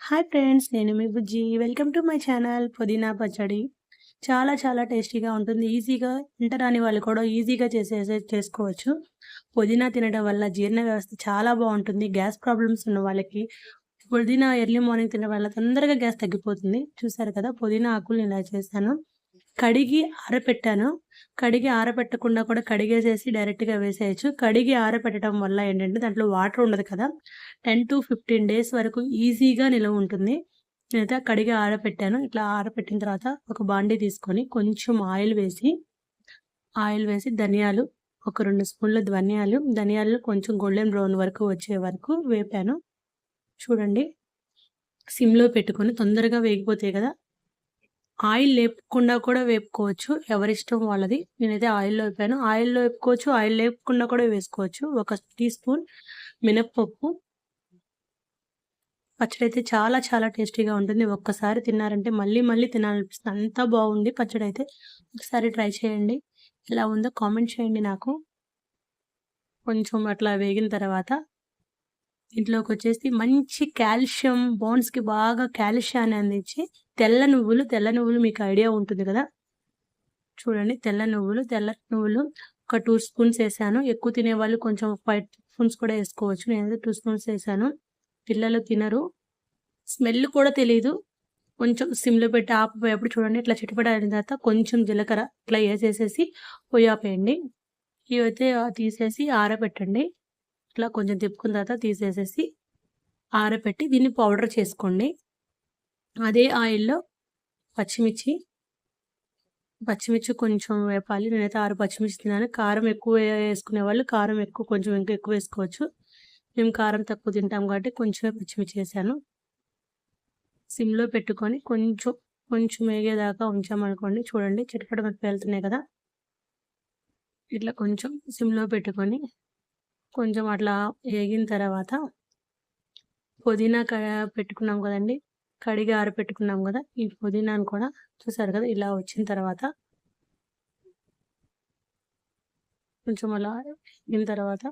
Hi friends నేను మీ Bujji. Welcome to my channel పుదీనా పచ్చడి. చాలా చాలా టేస్టీగా ఉంటుంది. ఈజీగా తింటరాని వాళ్ళు కూడా ఈజీగా చేసే చేసుకోవచ్చు. పుదీనా తినడం వల్ల జీర్ణ వ్యవస్థ చాలా బాగుంటుంది. గ్యాస్ ప్రాబ్లమ్స్ ఉన్న వాళ్ళకి పుదీనా ఎర్లీ మార్నింగ్ తినడం వల్ల తొందరగా గ్యాస్ తగ్గిపోతుంది. చూసారు కదా పుదీనా ఆకులు ఇలా చేశాను. కడిగి ఆరపెట్టాను. కడిగి ఆరపెట్టకుండా కూడా కడిగేసేసి డైరెక్ట్గా వేసేయచ్చు. కడిగి ఆరపెట్టడం వల్ల ఏంటంటే దాంట్లో వాటర్ ఉండదు కదా. టెన్ టు ఫిఫ్టీన్ డేస్ వరకు ఈజీగా నిలవ ఉంటుంది. నేనైతే కడిగి ఆరపెట్టాను. ఇట్లా ఆరపెట్టిన తర్వాత ఒక బాండీ తీసుకొని కొంచెం ఆయిల్ వేసి ఆయిల్ వేసి ధనియాలు ఒక రెండు స్పూన్ల ధనియాలు ధనియాలు కొంచెం గోల్డెన్ బ్రౌన్ వరకు వచ్చే వరకు వేపాను. చూడండి. సిమ్లో పెట్టుకొని తొందరగా వేగిపోతాయి కదా. ఆయిల్ లేపకుండా కూడా వేపుకోవచ్చు. ఎవరిష్టం వాళ్ళది. నేనైతే ఆయిల్లో వేపాను. ఆయిల్లో వేపుకోవచ్చు. ఆయిల్ లేపకుండా కూడా వేసుకోవచ్చు. ఒక టీ స్పూన్ మినప్పప్పు. పచ్చడి అయితే చాలా చాలా టేస్టీగా ఉంటుంది. ఒక్కసారి తిన్నారంటే మళ్ళీ మళ్ళీ తినాలనిపిస్తుంది. అంతా బాగుంది పచ్చడి అయితే ఒకసారి ట్రై చేయండి. ఎలా ఉందో కామెంట్ చేయండి నాకు. కొంచెం అట్లా వేగిన తర్వాత ఇంట్లోకి వచ్చేసి మంచి కాల్షియం బోన్స్కి బాగా కాల్షియాన్ని అందించి తెల్ల నువ్వులు తెల్ల నువ్వులు మీకు ఐడియా ఉంటుంది కదా? చూడండి తెల్ల నువ్వులు తెల్ల నువ్వులు ఒక టూ స్పూన్స్ వేసాను. ఎక్కువ తినేవాళ్ళు కొంచెం ఫైవ్ స్పూన్స్ కూడా వేసుకోవచ్చు. నేనైతే టూ స్పూన్స్ వేసాను. పిల్లలు తినరు. స్మెల్ కూడా తెలియదు కొంచెం సిమ్లో పెట్టి ఆపిపోయేప్పుడు చూడండి ఇట్లా చిట్టుపడిన తర్వాత కొంచెం జీలకర్ర ఇట్లా వేసేసేసి పొయ్యాపేయండి ఇవైతే తీసేసి ఆరబెట్టండి. ఇట్లా కొంచెం తిప్పుకున్న తర్వాత తీసేసేసి ఆరబెట్టి దీన్ని పౌడర్ చేసుకోండి. అదే ఆయిల్లో పచ్చిమిర్చి పచ్చిమిర్చి కొంచెం వేపాలి. నేనైతే ఆరు పచ్చిమిర్చి తిన్నాను. కారం ఎక్కువ వేసుకునే వాళ్ళు కారం ఎక్కువ కొంచెం ఇంకా ఎక్కువ వేసుకోవచ్చు. మేము కారం తక్కువ తింటాం కాబట్టి కొంచెం పచ్చిమిర్చి వేసాను. సిమ్లో పెట్టుకొని కొంచెం కొంచెం వేగేదాకా ఉంచామనుకోండి. చూడండి చిటపట మనకు వెళ్తున్నాయి కదా. ఇట్లా కొంచెం సిమ్లో పెట్టుకొని కొంచెం అట్లా వేగిన తర్వాత పుదీనా క పెట్టుకున్నాం కదండి. కడిగి ఆరపెట్టుకున్నాం కదా ఈ పుదీనాను కూడా చూసారు కదా ఇలా వచ్చిన తర్వాత కొంచెం అలా వేగిన తర్వాత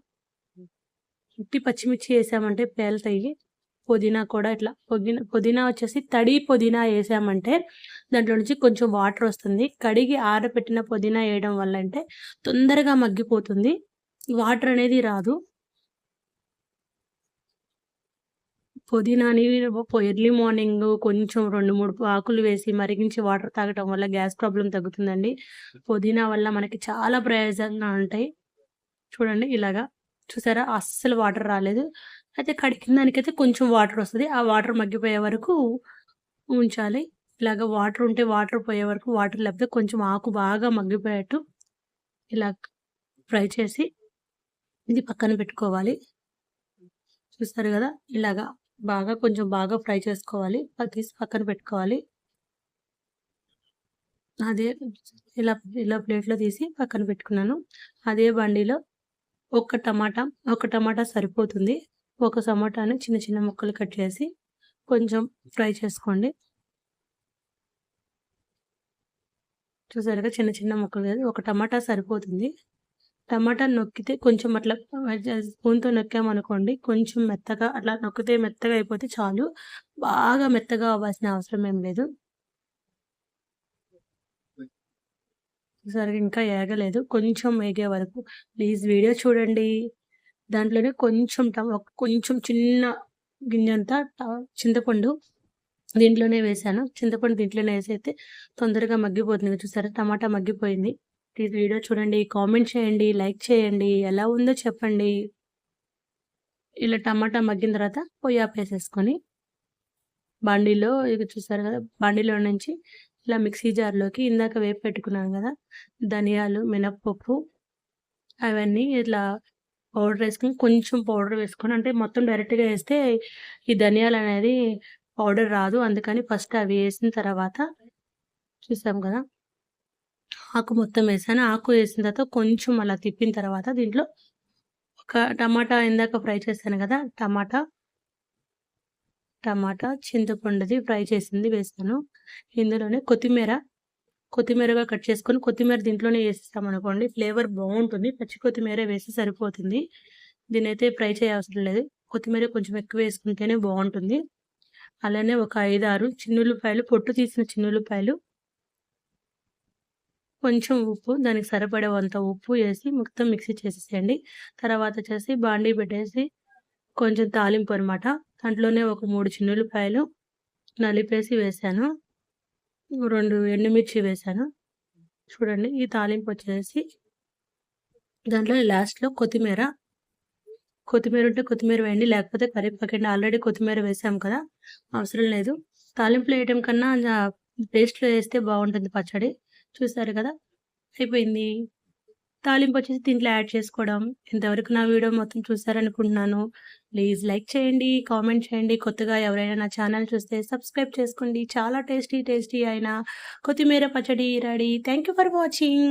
ఉట్టి పచ్చిమిర్చి వేసామంటే పేలుతాయి. పుదీనా కూడా ఇట్లా పుదీనా పుదీనా వచ్చేసి తడి పుదీనా వేసామంటే దాంట్లో నుంచి కొంచెం వాటర్ వస్తుంది. కడిగి ఆరబెట్టిన పుదీనా వేయడం వల్ల అంటే తొందరగా మగ్గిపోతుంది. వాటర్ అనేది రాదు. పుదీనాని ఎర్లీ మార్నింగ్ కొంచెం రెండు మూడు ఆకులు వేసి మరిగించి వాటర్ తాగటం వల్ల గ్యాస్ ప్రాబ్లం తగ్గుతుందండి. పుదీనా వల్ల మనకి చాలా ప్రయోజనాలు ఉంటాయి. చూడండి ఇలాగా. చూసారా? అస్సలు వాటర్ రాలేదు. అయితే కడిగిన దానికైతే కొంచెం వాటర్ వస్తుంది. ఆ వాటర్ మగ్గిపోయే వరకు ఉంచాలి. ఇలాగ వాటర్ ఉంటే వాటర్ పోయే వరకు వాటర్ లేకపోతే కొంచెం ఆకు బాగా మగ్గిపోయేట్టు ఇలా ఫ్రై చేసి ఇది పక్కన పెట్టుకోవాలి. చూస్తారు కదా ఇలాగా బాగా కొంచెం బాగా ఫ్రై చేసుకోవాలి. తీసి పక్కన పెట్టుకోవాలి. అదే ఇలా ఇలా ప్లేట్లో తీసి పక్కన పెట్టుకున్నాను. అదే బండిలో ఒక టమాటా ఒక టమాటా సరిపోతుంది. ఒక టమాటాని చిన్న చిన్న ముక్కలు కట్ చేసి కొంచెం ఫ్రై చేసుకోండి. చూసారుగా చిన్న చిన్న ముక్కలు ఒక టమాటా సరిపోతుంది. టమాటా నొక్కితే కొంచెం అట్లా స్పూన్తో నొక్కామనుకోండి కొంచెం మెత్తగా అట్లా నొక్కితే మెత్తగా అయిపోతే చాలు. బాగా మెత్తగా అవ్వాల్సిన అవసరం ఏం లేదు. సరే ఇంకా ఏగలేదు. కొంచెం వేగే వరకు. ప్లీజ్ వీడియో చూడండి. దాంట్లోనే కొంచెం కొంచెం చిన్న గింజంత చింతపండు దీంట్లోనే వేసాను. చింతపండు దీంట్లోనే వేసి అయితే తొందరగా మగ్గిపోతుంది. చూసారా? టమాటా మగ్గిపోయింది. ప్లీజ్ వీడియో చూడండి కామెంట్ చేయండి లైక్ చేయండి ఎలా ఉందో చెప్పండి. ఇలా టమాటా మగ్గిన తర్వాత పొయ్యి వేసేసుకొని బండిలో ఇక చూసారు కదా బండిలో నుంచి ఇలా మిక్సీ జార్లోకి ఇందాక వేపు పెట్టుకున్నాను కదా ధనియాలు మినప్పప్పు అవన్నీ ఇట్లా పౌడర్ వేసుకొని కొంచెం పౌడర్ వేసుకొని అంటే మొత్తం డైరెక్ట్గా వేస్తే ఈ ధనియాలు అనేది పౌడర్ రాదు. అందుకని ఫస్ట్ అవి వేసిన తర్వాత చూసాం కదా ఆకు మొత్తం వేసాను. ఆకు వేసిన తర్వాత కొంచెం అలా తిప్పిన తర్వాత దీంట్లో ఒక టమాటా ఇందాక ఫ్రై చేశాను కదా టమాటా టమాటా చింతపండుది ఫ్రై చేసింది వేసాను. ఇందులోనే కొత్తిమీర కొత్తిమీరగా కట్ చేసుకొని కొత్తిమీర దీంట్లోనే వేసేస్తాం అనుకోండి ఫ్లేవర్ బాగుంటుంది. పచ్చి కొత్తిమీర వేసి సరిపోతుంది. దీని అయితే ఫ్రై చేయవసరం లేదు. కొత్తిమీర కొంచెం ఎక్కువ వేసుకుంటేనే బాగుంటుంది. అలానే ఒక 5, 6 చిన్నుల్లిపాయలు పొట్టు తీసిన చిన్నుల్లిపాయలు కొంచెం ఉప్పు దానికి సరిపడేంత ఉప్పు వేసి మొత్తం మిక్సీ చేసేసేయండి. తర్వాత వచ్చేసి బాండీ పెట్టేసి కొంచెం తాలింపు అనమాట. దాంట్లోనే ఒక మూడు చిన్నులపాయలు నలిపేసి వేసాను రెండు ఎండుమిర్చి వేసాను చూడండి ఈ తాలింపు వచ్చేసి దాంట్లో లాస్ట్‌లో కొత్తిమీర. కొత్తిమీర ఉంటే కొత్తిమీర వేయండి. లేకపోతే కరివేపాకండి. ఆల్రెడీ కొత్తిమీర వేసాం కదా! అవసరం లేదు. తాలింపులో వేయటం కన్నా పేస్ట్‌లో వేస్తే బాగుంటుంది పచ్చడి. చూసారు కదా! అయిపోయింది. తాలింపు వచ్చేసి దీంట్లో యాడ్ చేసుకోవడం. ఇంతవరకు నా వీడియో మొత్తం చూసారనుకుంటున్నాను. ప్లీజ్ లైక్ చేయండి, కామెంట్ చేయండి. కొత్తగా ఎవరైనా నా ఛానల్ చూస్తే సబ్స్క్రైబ్ చేసుకోండి. చాలా టేస్టీ టేస్టీ అయిన కొత్తిమీర పచ్చడి ready. Thank you for watching.